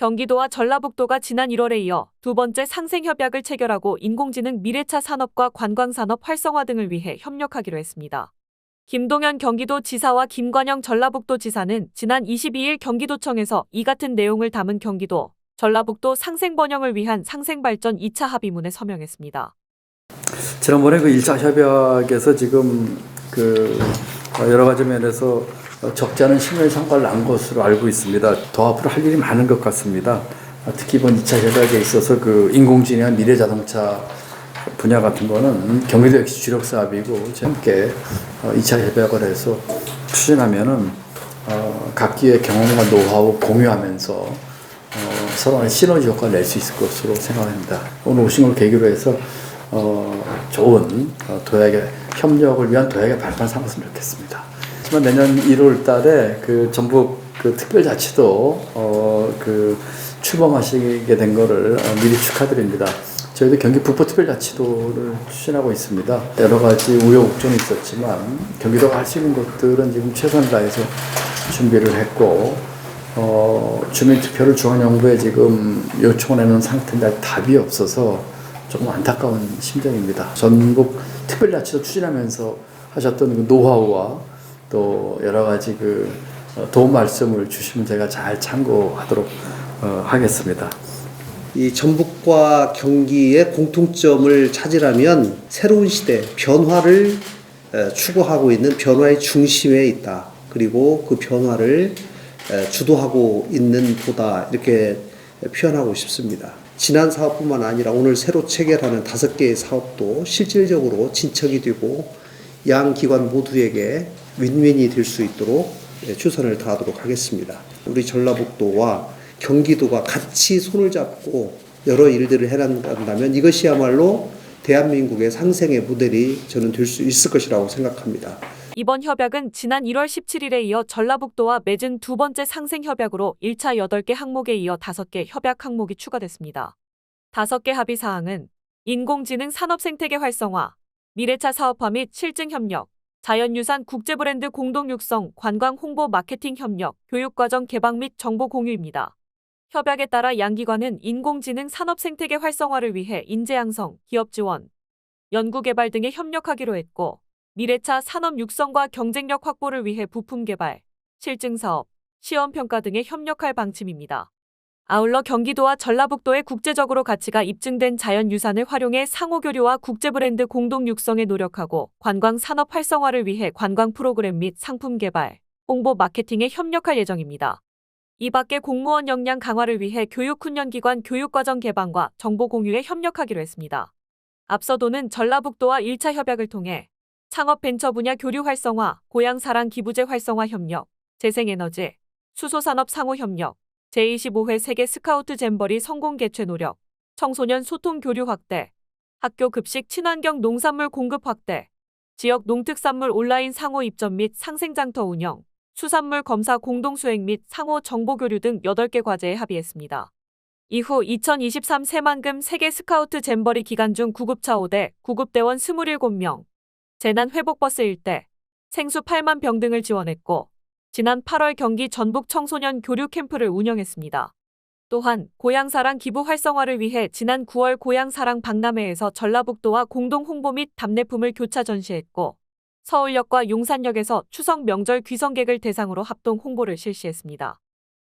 경기도와 전라북도가 지난 1월에 이어 두 번째 상생 협약을 체결하고 인공지능 미래차 산업과 관광산업 활성화 등을 위해 협력하기로 했습니다. 김동연 경기도 지사와 김관영 전라북도 지사는 지난 22일 경기도청에서 이 같은 내용을 담은 경기도, 전라북도 상생 번영을 위한 상생발전 2차 합의문에 서명했습니다. 지난번에 그 1차 협약에서 지금 그 여러 가지 면에서 적지 않은 신뢰 성과를 난 것으로 알고 있습니다. 더 앞으로 할 일이 많은 것 같습니다. 특히 이번 2차 협약에 있어서 그 인공지능이나 미래 자동차 분야 같은 거는 경기도 역시 주력 사업이고 함께 2차 협약을 해서 추진하면은 어, 각기의 경험과 노하우 공유하면서 어, 서로 간의 시너지 효과를 낼 수 있을 것으로 생각합니다. 오늘 오신 걸 계기로 해서 어, 좋은 어, 도약의 협력을 위한 도약의 발판 삼았으면 좋겠습니다. 하지만 내년 1월 달에 그 전북 그 특별자치도 어, 그 출범하시게 된 거를 어, 미리 축하드립니다. 저희도 경기 북부 특별자치도를 추진하고 있습니다. 여러 가지 우여곡절이 있었지만 경기도가 할 수 있는 것들은 지금 최선을 다해서 준비를 했고 어, 주민투표를 중앙정부에 지금 요청해놓은 상태인데 답이 없어서 조금 안타까운 심정입니다. 전북 특별자치도 추진하면서 하셨던 그 노하우와 또 여러 가지 그 어, 도움 말씀을 주시면 제가 잘 참고하도록 어, 하겠습니다. 이 전북과 경기의 공통점을 찾으려면 새로운 시대 변화를 에, 추구하고 있는 변화의 중심에 있다. 그리고 그 변화를 에, 주도하고 있는 도다 이렇게 표현하고 싶습니다. 지난 사업뿐만 아니라 오늘 새로 체결하는 다섯 개의 사업도 실질적으로 진척이 되고 양 기관 모두에게 윈윈이 될 수 있도록 예, 최선을 다하도록 하겠습니다. 우리 전라북도와 경기도가 같이 손을 잡고 여러 일들을 해나간다면 이것이야말로 대한민국의 상생의 모델이 저는 될 수 있을 것이라고 생각합니다. 이번 협약은 지난 1월 17일에 이어 전라북도와 맺은 두 번째 상생 협약으로 1차 8개 항목에 이어 5개 협약 항목이 추가됐습니다. 5개 합의 사항은 인공지능 산업 생태계 활성화, 미래차 사업화 및 실증 협력, 자연유산 국제 브랜드 공동 육성, 관광 홍보 마케팅 협력, 교육과정 개방 및 정보 공유입니다. 협약에 따라 양기관은 인공지능 산업 생태계 활성화를 위해 인재 양성, 기업 지원, 연구개발 등에 협력하기로 했고, 미래차 산업 육성과 경쟁력 확보를 위해 부품 개발, 실증 사업, 시험 평가 등에 협력할 방침입니다. 아울러 경기도와 전라북도의 국제적으로 가치가 입증된 자연유산을 활용해 상호 교류와 국제 브랜드 공동 육성에 노력하고 관광 산업 활성화를 위해 관광 프로그램 및 상품 개발, 홍보 마케팅에 협력할 예정입니다. 이 밖에 공무원 역량 강화를 위해 교육훈련기관 교육과정 개방과 정보 공유에 협력하기로 했습니다. 앞서도는 전라북도와 1차 협약을 통해 창업 벤처 분야 교류 활성화, 고향 사랑 기부제 활성화 협력, 재생에너지, 수소산업 상호 협력, 제25회 세계 스카우트 잼버리 성공 개최 노력, 청소년 소통 교류 확대, 학교 급식 친환경 농산물 공급 확대, 지역 농특산물 온라인 상호 입점 및 상생장터 운영, 수산물 검사 공동 수행 및 상호 정보 교류 등 8개 과제에 합의했습니다. 이후 2023 새만금 세계 스카우트 잼버리 기간 중 구급차 5대, 구급대원 27명, 재난 회복버스 1대, 생수 8만 병 등을 지원했고, 지난 8월 경기 전북 청소년 교류 캠프를 운영했습니다. 또한 고향사랑 기부 활성화를 위해 지난 9월 고향사랑 박람회에서 전라북도와 공동 홍보 및 답례품을 교차 전시했고, 서울역과 용산역에서 추석 명절 귀성객을 대상으로 합동 홍보를 실시했습니다.